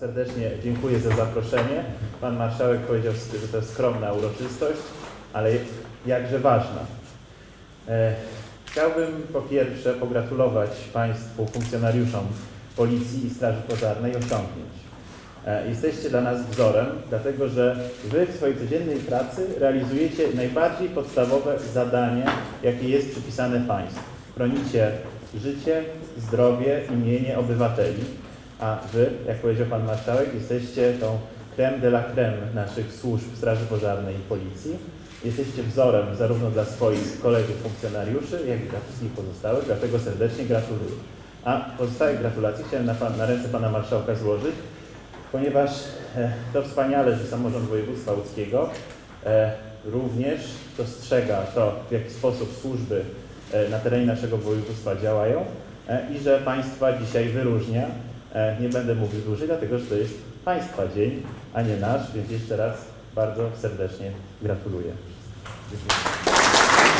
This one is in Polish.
serdecznie dziękuję za zaproszenie. Pan marszałek powiedział, że to jest skromna uroczystość, ale jakże ważna. E, Chciałbym po pierwsze pogratulować Państwu funkcjonariuszom Policji i Straży Pożarnej osiągnięć. E, Jesteście dla nas wzorem, dlatego że Wy w swojej codziennej pracy realizujecie najbardziej podstawowe zadanie, jakie jest przypisane Państwu. Chronicie życie, zdrowie i mienie obywateli, a Wy, jak powiedział Pan Marszałek, jesteście tą creme de la creme naszych służb Straży Pożarnej i Policji. Jesteście wzorem zarówno dla swoich kolegów funkcjonariuszy, jak i dla wszystkich pozostałych, dlatego serdecznie gratuluję. A pozostałe gratulacje chciałem na, pan, na ręce Pana Marszałka złożyć, ponieważ e, to wspaniale, że samorząd województwa łódzkiego e, również dostrzega to, w jaki sposób służby e, na terenie naszego województwa działają e, i że Państwa dzisiaj wyróżnia. E, nie będę mówił dłużej, dlatego że to jest Państwa dzień, a nie nasz, więc jeszcze raz bardzo serdecznie gratuluję. Dziękuję.